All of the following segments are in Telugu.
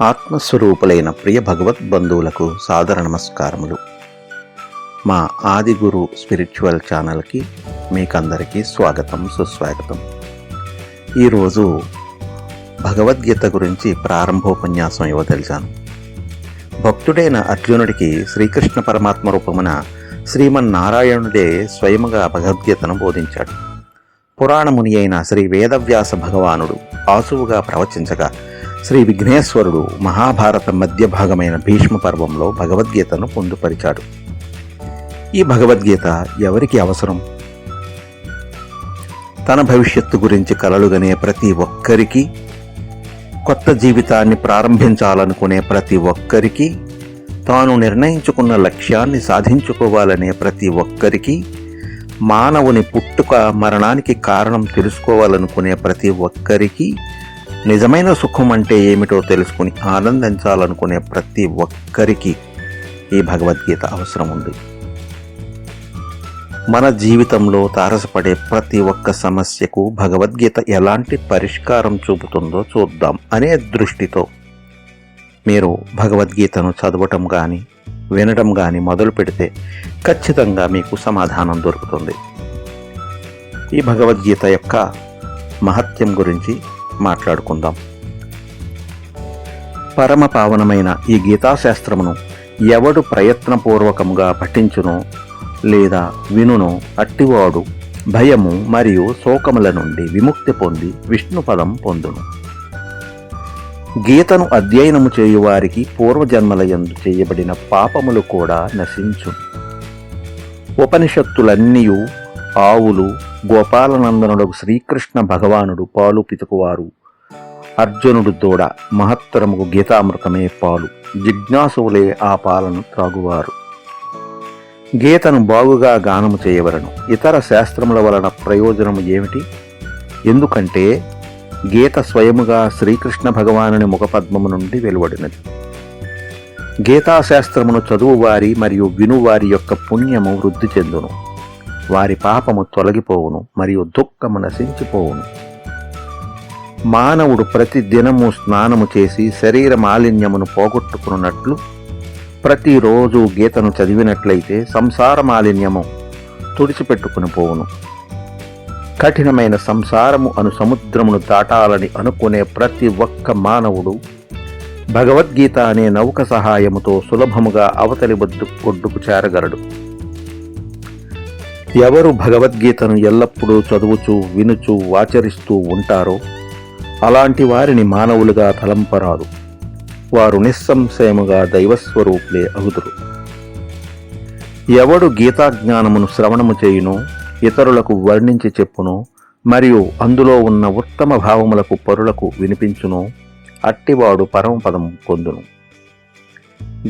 ఆత్మస్వరూపులైన ప్రియ భగవద్ బంధువులకు సాదర నమస్కారములు. మా ఆదిగురు స్పిరిచువల్ ఛానల్కి మీకందరికీ స్వాగతం సుస్వాగతం. ఈరోజు భగవద్గీత గురించి ప్రారంభోపన్యాసం ఇవ్వదలిచాను. భక్తుడైన అర్జునుడికి శ్రీకృష్ణ పరమాత్మ రూపమున శ్రీమన్నారాయణుడే స్వయముగా భగవద్గీతను బోధించాడు. పురాణముని అయిన శ్రీ వేదవ్యాస భగవానుడు ఆసువుగా ప్రవచించగా శ్రీ విఘ్నేశ్వరుడు మహాభారత మధ్య భాగమైన భీష్మ పర్వంలో భగవద్గీతను పొందుపరిచాడు. ఈ భగవద్గీత ఎవరికి అవసరం? తన భవిష్యత్తు గురించి కలలుగనే ప్రతి ఒక్కరికి కొత్త జీవితాన్ని ప్రారంభించాలనుకునే ప్రతి ఒక్కరికి తాను నిర్ణయించుకున్న లక్ష్యాన్ని సాధించుకోవాలనే ప్రతి ఒక్కరికి మానవుని పుట్టుక మరణానికి కారణం తెలుసుకోవాలనుకునే ప్రతి ఒక్కరికి నిజమైన సుఖం అంటే ఏమిటో తెలుసుకుని ఆనందించాలనుకునే ప్రతి ఒక్కరికి ఈ భగవద్గీత అవసరం ఉంది. మన జీవితంలో తారసపడే ప్రతి ఒక్క సమస్యకు భగవద్గీత ఎలాంటి పరిష్కారం చూపుతుందో చూద్దాం అనే దృష్టితో మీరు భగవద్గీతను చదవటం కానీ వినడం కానీ మొదలు పెడితే ఖచ్చితంగా మీకు సమాధానం దొరుకుతుంది. ఈ భగవద్గీత యొక్క మహత్యం గురించి మాట్లాడుకుందాం. పరమ పావనమైన ఈ గీతాశాస్త్రమును ఎవడు ప్రయత్నపూర్వకంగా పఠించునో లేదా వినునో అట్టివాడు భయము మరియు శోకముల నుండి విముక్తి పొంది విష్ణుపదం పొందును. గీతను అధ్యయనము చేయువారికి పూర్వజన్మలయందు చేయబడిన పాపములు కూడా నశించు ఉపనిషత్తులన్నీయు ఆవులు గోపాలనందనుడు శ్రీకృష్ణ భగవానుడు పాలు పితుకువారు. అర్జునుడు దూడ మహత్తరముకు గీతామృతమే పాలు. జిజ్ఞాసువులే ఆ పాలను త్రాగువారు. గీతను బాగుగా గానము చేయవలను. ఇతర శాస్త్రముల వలన ప్రయోజనము ఏమిటి? ఎందుకంటే గీత స్వయముగా శ్రీకృష్ణ భగవానుని ముఖపద్మము నుండి వెలువడినది. గీతాశాస్త్రమును చదువువారి మరియు వినువారి యొక్క పుణ్యము వృద్ధి చెందును. వారి పాపము తొలగిపోవును మరియు దుఃఖము నశించిపోవును. మానవుడు ప్రతి దినము స్నానము చేసి శరీర మాలిన్యమును పోగొట్టుకున్నట్లు ప్రతిరోజు గీతను చదివినట్లయితే సంసార మాలిన్యము తుడిచిపెట్టుకుని పోవును. కఠినమైన సంసారము అను సముద్రమును దాటాలని అనుకునే ప్రతి ఒక్క మానవుడు భగవద్గీత అనే నౌక సహాయముతో సులభముగా అవతలి బొద్దు ఒడ్డుకు చేరగలడు. ఎవరు భగవద్గీతను ఎల్లప్పుడూ చదువుచూ వినుచూ ఆచరిస్తూ ఉంటారో అలాంటి వారిని మానవులుగా తలంపరాదు. వారు నిస్సంశయముగా దైవస్వరూపులే అగుదురు. ఎవడు గీతాజ్ఞానమును శ్రవణము చేయునో ఇతరులకు వర్ణించి చెప్పును మరియు అందులో ఉన్న ఉత్తమ భావములకు పరులకు వినిపించును అట్టివాడు పరమపదం పొందును.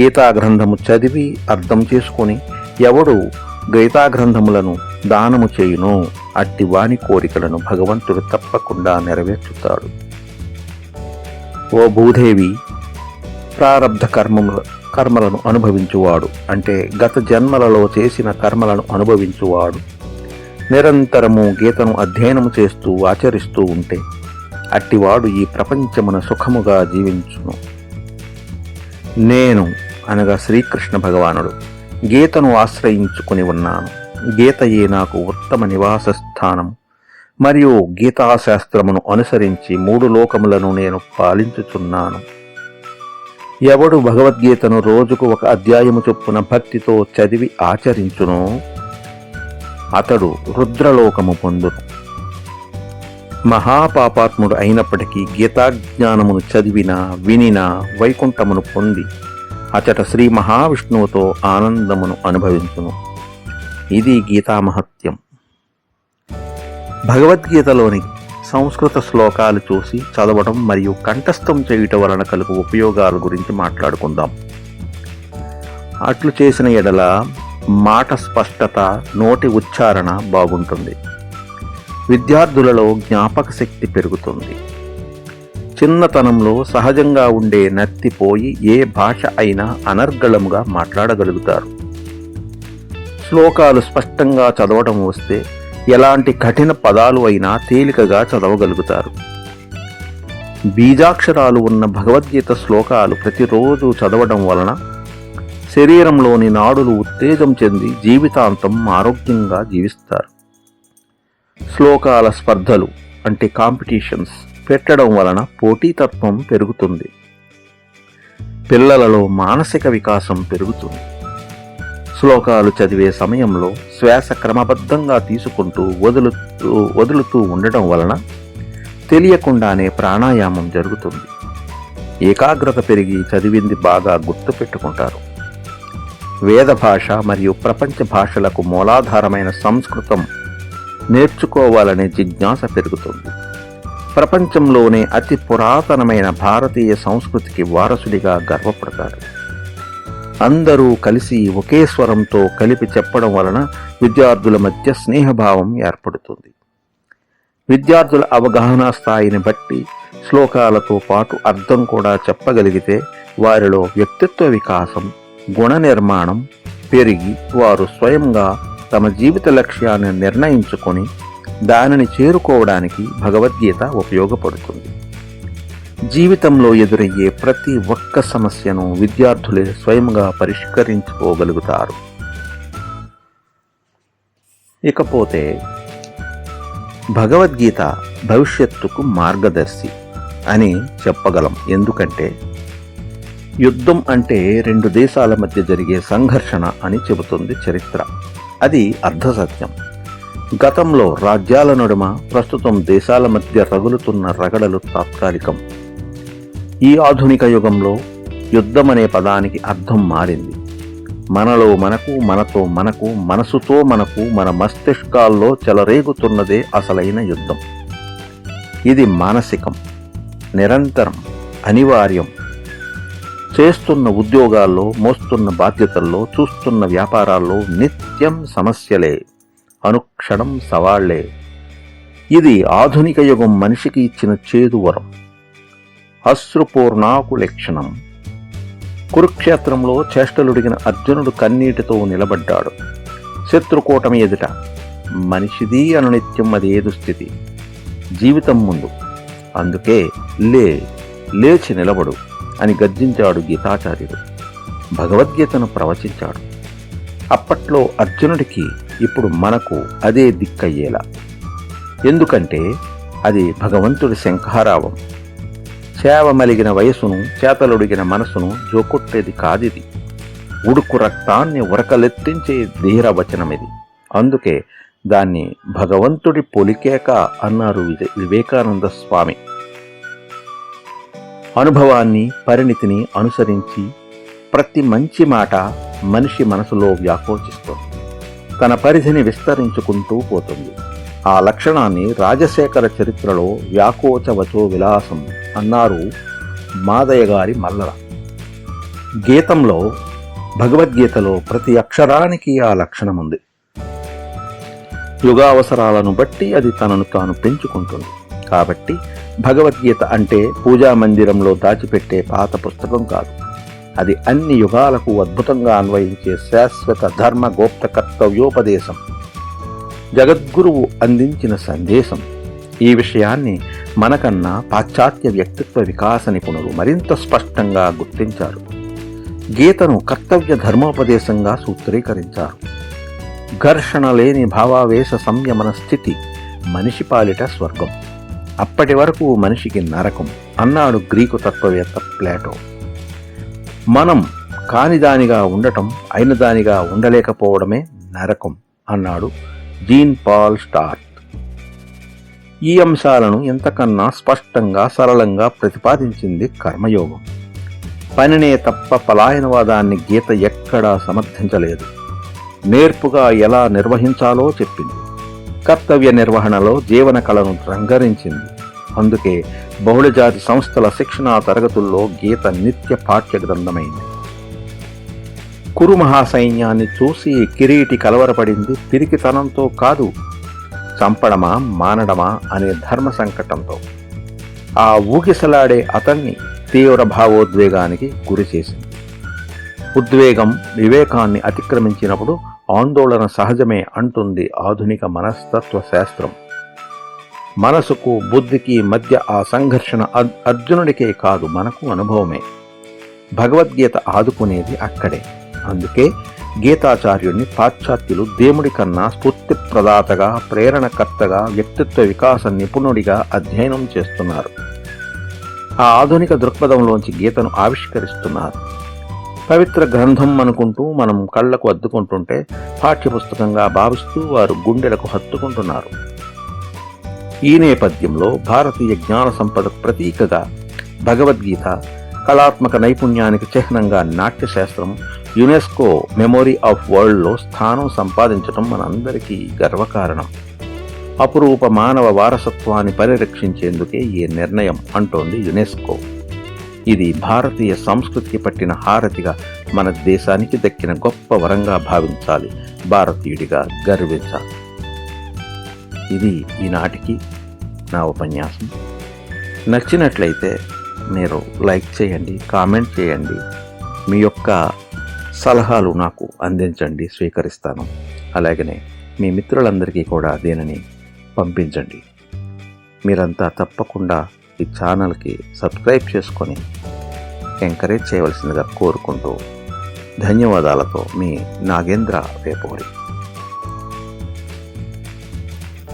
గీతా గ్రంథము చదివి అర్థం చేసుకొని ఎవడు గీతా గ్రంథములను దానము చేయును. అట్టి వాని కోరికలను భగవంతుడు తప్పకుండా నెరవేర్చుతాడు. ఓ భూదేవి ప్రారబ్ధ కర్మముల కర్మలను అనుభవించువాడు. అంటే గత జన్మలలో చేసిన కర్మలను అనుభవించువాడు. నిరంతరము గీతను అధ్యయనము చేస్తూ ఆచరిస్తూ ఉంటే అట్టివాడు ఈ ప్రపంచమున సుఖముగా జీవించును. నేను అనగా శ్రీకృష్ణ భగవానుడు. గీతను ఆశ్రయించుకుని ఉన్నాను. గీతయే నాకు ఉత్తమ నివాస స్థానం. మరియు గీతాశాస్త్రమును అనుసరించి మూడు లోకములను నేను పాలించుచున్నాను. ఎవడు భగవద్గీతను రోజుకు ఒక అధ్యాయము చొప్పున భక్తితో చదివి ఆచరించును అతడు రుద్రలోకము పొందును. మహాపాపాత్ముడు అయినప్పటికీ గీతాజ్ఞానమును చదివిన వినిన వైకుంఠమును పొంది అచట శ్రీ మహావిష్ణువుతో ఆనందమును అనుభవించును. ఇది గీతామహత్యం. భగవద్గీతలోని సంస్కృత శ్లోకాలు చూసి చదవడం మరియు కంఠస్థం చేయుట వలన కలుగు ఉపయోగాల గురించి మాట్లాడుకుందాం. అట్లు చేసిన ఎడల మాట స్పష్టత నోటి ఉచ్చారణ బాగుంటుంది. విద్యార్థులలో జ్ఞాపక శక్తి పెరుగుతుంది. చిన్నతనంలో సహజంగా ఉండే నత్తిపోయి ఏ భాష అయినా అనర్గళముగా మాట్లాడగలుగుతారు. శ్లోకాలు స్పష్టంగా చదవడం వస్తే ఎలాంటి కఠిన పదాలు అయినా తేలికగా చదవగలుగుతారు. బీజాక్షరాలు ఉన్న భగవద్గీత శ్లోకాలు ప్రతిరోజు చదవడం వలన శరీరంలోని నాడులు ఉత్తేజం చెంది జీవితాంతం ఆరోగ్యంగా జీవిస్తారు. శ్లోకాల స్పర్ధలు అంటే కాంపిటీషన్స్. పెట్టడం వలన పోటీతత్వం పెరుగుతుంది. పిల్లలలో మానసిక వికాసం పెరుగుతుంది. శ్లోకాలు చదివే సమయంలో శ్వాస క్రమబద్ధంగా తీసుకుంటూ వదులుతూ వదులుతూ ఉండడం వలన తెలియకుండానే ప్రాణాయామం జరుగుతుంది. ఏకాగ్రత పెరిగి చదివింది బాగా గుర్తుపెట్టుకుంటారు వేద భాష మరియు ప్రపంచ భాషలకు మూలాధారమైన సంస్కృతం నేర్చుకోవాలనే జిజ్ఞాస పెరుగుతుంది. ప్రపంచంలోనే అతి పురాతనమైన భారతీయ సంస్కృతికి వారసుడిగా గర్వపడతారు. అందరూ కలిసి ఒకే స్వరంతో కలిపి చెప్పడం వలన విద్యార్థుల మధ్య స్నేహభావం ఏర్పడుతుంది. విద్యార్థుల అవగాహన స్థాయిని బట్టి శ్లోకాలతో పాటు అర్థం కూడా చెప్పగలిగితే వారిలో వ్యక్తిత్వ వికాసం గుణ నిర్మాణం పెరిగి వారు స్వయంగా తమ జీవిత లక్ష్యాన్ని నిర్ణయించుకొని దానిని చేరుకోవడానికి భగవద్గీత ఉపయోగపడుతుంది. జీవితంలో ఎదురయ్యే ప్రతి ఒక్క సమస్యను విద్యార్థులే స్వయంగా పరిష్కరించుకోగలుగుతారు. ఇకపోతే భగవద్గీత భవిష్యత్తుకు మార్గదర్శి అని చెప్పగలం. ఎందుకంటే యుద్ధం అంటే రెండు దేశాల మధ్య జరిగే సంఘర్షణ అని చెబుతుంది చరిత్ర. అది అర్ధసత్యం గతంలో రాజ్యాల నడుమ ప్రస్తుతం దేశాల మధ్య రగులుతున్న రగడలు తాత్కాలికం. ఈ ఆధునిక యుగంలో యుద్ధం అనే పదానికి అర్థం మారింది. మనలో మనకు మనతో మనకు మనసుతో మనకు మన మస్తిష్కాల్లో చెలరేగుతున్నదే అసలైన యుద్ధం. ఇది మానసికం నిరంతరం అనివార్యం. చేస్తున్న ఉద్యోగాల్లో మోస్తున్న బాధ్యతల్లో చూస్తున్న వ్యాపారాల్లో నిత్యం సమస్యలే. అనుక్షణం సవాళ్ళే. ఇది ఆధునిక యుగం మనిషికి ఇచ్చిన చేదు వరం. అశ్రుపూర్ణాకు లక్షణం. కురుక్షేత్రంలో చేష్టలుడిగిన అర్జునుడు కన్నీటితో నిలబడ్డాడు. శత్రుకూటమి ఎదుట. మనిషిది అనునిత్యం ఏదు స్థితి. జీవితం ముందు. అందుకే లే లేచి నిలబడు అని గర్జించాడు గీతాచార్యుడు. భగవద్గీతను ప్రవచించాడు. అప్పట్లో అర్జునుడికి ఇప్పుడు మనకు అదే దిక్కయ్యేలా. ఎందుకంటే అది భగవంతుడి శంఖారావం. సేవ మలిగిన వయసును చేతలుడిగిన మనసును జోకొట్టేది కాదిది. ఉడుకు రక్తాన్ని ఉరకలెత్తించే ధీరవచనమిది అందుకే దాన్ని భగవంతుడి పొలికేక అన్నారు వివేకానంద స్వామి. అనుభవాన్ని పరిణితిని అనుసరించి ప్రతి మంచి మాట మనిషి మనసులో వ్యాకోచిస్తుంది. తన పరిధిని విస్తరించుకుంటూ పోతుంది. ఆ లక్షణాన్ని రాజశేఖర చరిత్రలో వ్యాకోచవచో విలాసం అన్నారు మాదయ్య గారి మల్లర. గీతంలో భగవద్గీతలో ప్రతి అక్షరానికి ఆ లక్షణం ఉంది. యుగావసరాలను బట్టి అది తనను తాను పెంచుకుంటుంది. కాబట్టి భగవద్గీత అంటే పూజా మందిరంలో దాచిపెట్టే పాత పుస్తకం కాదు. అది అన్ని యుగాలకు అద్భుతంగా అన్వయించే శాశ్వత ధర్మ గోప్త కర్తవ్యోపదేశం. జగద్గురువు అందించిన సందేశం. ఈ విషయాన్ని మనకన్నా పాశ్చాత్య వ్యక్తిత్వ వికాస నిపుణులు మరింత స్పష్టంగా గుర్తించారు. గీతను కర్తవ్య ధర్మోపదేశంగా సూత్రీకరించారు. ఘర్షణ లేని భావావేశ సంయమన స్థితి మనిషి పాలిట స్వర్గం. అప్పటి వరకు మనిషికి నరకం అన్నాడు గ్రీకు తత్వవేత్త ప్లాటో. మనం కానిదానిగా ఉండటం అయినదానిగా ఉండలేకపోవడమే నరకం అన్నాడు జీన్ పాల్ స్టార్ట్ ఈ అంశాలను ఎంతకన్నా స్పష్టంగా సరళంగా ప్రతిపాదించింది కర్మయోగం. పనినే తప్ప పలాయనవాదాన్ని గీత ఎక్కడా సమర్థించలేదు. నేర్పుగా ఎలా నిర్వహించాలో చెప్పింది. కర్తవ్య నిర్వహణలో జీవన కళను రంగరించింది. అందుకే బహుళజాతి సంస్థల శిక్షణా తరగతుల్లో గీత నిత్య పాఠ్య గ్రంథమైంది. కురు మహాసైన్యాన్ని చూసి కిరీటి కలవరపడింది పిరికితనంతో కాదు చంపడమా మానడమా అనే ధర్మ సంకటంతో. ఆ ఊగిసలాడే అతన్ని తీవ్ర భావోద్వేగానికి గురి చేసింది. ఉద్వేగం వివేకాన్ని అతిక్రమించినప్పుడు ఆందోళన సహజమే అంటుంది ఆధునిక మనస్తత్వ శాస్త్రం మనసుకు బుద్ధికి మధ్య ఆ సంఘర్షణ అర్జునుడికే కాదు మనకు అనుభవమే. భగవద్గీత ఆదుకునేది అక్కడే. అందుకే గీతాచార్యుణ్ణి పాశ్చాత్యులు దేవుడి కన్నా స్ఫూర్తి ప్రదాతగా ప్రేరణకర్తగా వ్యక్తిత్వ వికాస నిపుణుడిగా అధ్యయనం చేస్తున్నారు. ఆ ఆధునిక దృక్పథంలోంచి గీతను ఆవిష్కరిస్తున్నారు. పవిత్ర గ్రంథం అనుకుంటూ మనం కళ్ళకు అద్దుకుంటుంటే పాఠ్యపుస్తకంగా భావిస్తూ వారు గుండెలకు హత్తుకుంటున్నారు. ఈ నేపథ్యంలో భారతీయ జ్ఞాన సంపదకు ప్రతీకగా భగవద్గీత కళాత్మక నైపుణ్యానికి చిహ్నంగా నాట్యశాస్త్రం యునెస్కో మెమొరీ ఆఫ్ వరల్డ్లో స్థానం సంపాదించడం మనందరికీ గర్వకారణం. అపురూప మానవ వారసత్వాన్ని పరిరక్షించేందుకే ఈ నిర్ణయం అంటోంది యునెస్కో. ఇది భారతీయ సంస్కృతికి పట్టిన హారతిగా మన దేశానికి దక్కిన గొప్ప వరంగా భావించాలి. భారతీయుడిగా గర్వించాలి. ఇది ఈనాటికి నా ఉపన్యాసం. నచ్చినట్లయితే మీరు లైక్ చేయండి కామెంట్ చేయండి. మీ యొక్క సలహాలు నాకు అందించండి స్వీకరిస్తాను. అలాగనే మీ మిత్రులందరికీ కూడా దీనిని పంపించండి. మీరంతా తప్పకుండా ఈ ఛానల్కి సబ్స్క్రైబ్ చేసుకొని ఎంకరేజ్ చేయవలసిందిగా కోరుకుంటూ ధన్యవాదాలతో మీ నాగేంద్ర వేపూరి